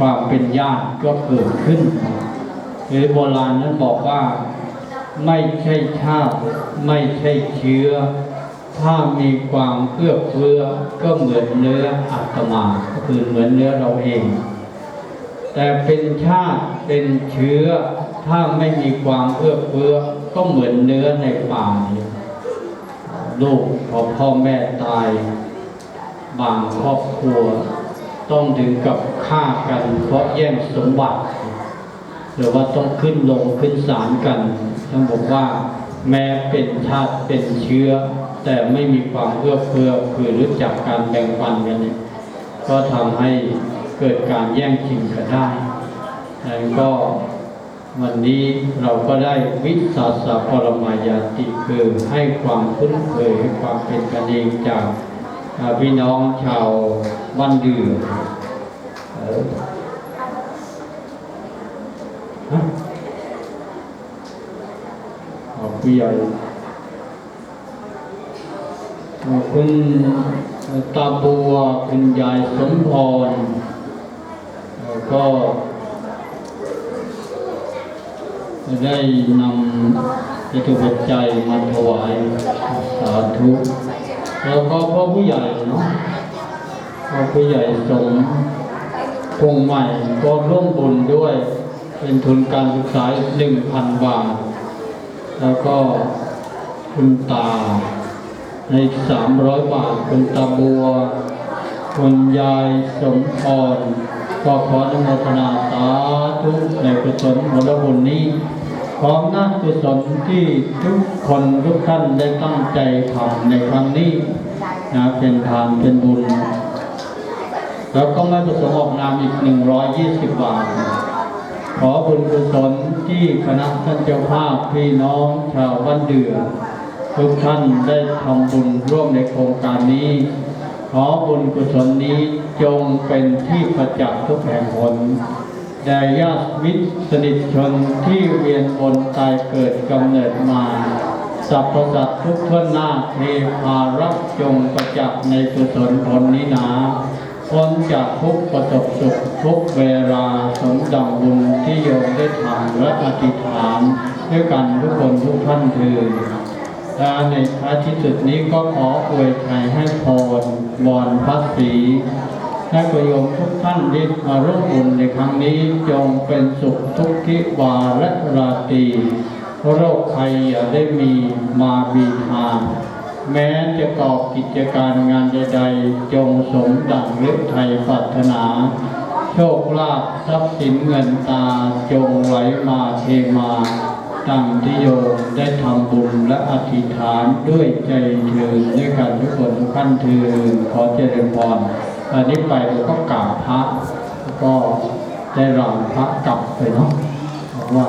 ความเป็นญาติก็เกิดขึ้นหรือโบราณนั้นบอกว่าไม่ใช่ชาติไม่ใช่เชื้อ ถ้ามีความเอื้อเฟื้อก็เหมือนเนื้ออัตมาก็คือเหมือนเนื้อเราเอง แต่เป็นชาติเป็นเชื้อ ถ้าไม่มีความเอื้อเฟื้อก็เหมือนเนื้อในป่าดีลูกพอพ่อแม่ตาย บางครอบครัว ต้องถึงกับฆ่ากันเพราะแย่งสมบัติ หรือว่าต้องขึ้นลงขึ้นศาลกันท่านบอกว่าแม้เป็นชาติเป็นเชื้อ แต่ไม่มีความเอื้อเฟื้อคือรู้จักการแบ่งปันกันเนี่ยก็ทำให้เกิดการแย่งชิงกันได้ดังนั้นก็วันนี้เราก็ได้วิสาสะปรมายาติคือให้ความคุ้นเคยให้ความเป็นกันเองจาก พี่น้องชาวบ้านเดือเอ่อฮะเอาผู้ใหญ่คุณตาบัวคุณยายสมพรก็ได้นำจิตุปัจจัยมาถวายสาธุ แล้วก็พ่อผู้ใหญ่เนาะพ่อผู้ใหญ่สมพงใหม่ก็ร่วมบุญด้วย เป็นทุนการศึกษาหนึ่งพันบาท แล้วก็คุณตาในสามร้อยบาทคุณตาบัวคุณยายสมพรก็ขออนุโมทนาสาธุในกุศลผลบุญนี้ พร้อมนากุศลที่ทุกคนทุกท่านได้ตั้งใจทำในครั้งนี้นะเป็นทานเป็นบุญ แล้วก็ไม่ประสงค์ออกนามอีก 120 บาท ขอบุญกุศลที่คณะท่านเจ้าภาพพี่น้องชาวบ้านเดือทุกท่านได้ทำบุญร่วมในโครงการนี้ ขอบุญกุศลนี้จงเป็นที่ประจักษ์ทุกแห่งหน แด่ญาติมิตรสนิทชนที่เวียนบนตายเกิดกำเนิดมาสรรพสัตว์ทุกทั่วหน้าเทพารักจงประจักษ์ในกุศลผลนี้นาพ้นจากทุกประสบสุขทุกเวลาสมดังบุญที่โยมได้ทำและอธิษฐาน ด้วยกันทุกคนทุกท่านเถิดและในท้ายที่สุดนี้ก็ขออวยชัยให้พรบอนพระศรี ให้ประโยชน์ทุกท่านที่มาร่วมบุญในครั้งนี้จงเป็นสุขทุกขิวาและราตรีโรคภัยอย่าได้มีมาบีทานแม้จะกอบกิจการงานใดๆ จงสมดังฤทัยปรารถนา โชคลาภทรัพย์สินเงินตาจงไหลมาเทมาตั้งที่โยมได้ทำบุญและอธิษฐานด้วยใจเทินด้วยกันทุกคนทุกขั้นเทินขอเจริญพร อันนี้ไปเราก็กราบพระแล้วก็ได้รำพระกลับไปเนาะว่า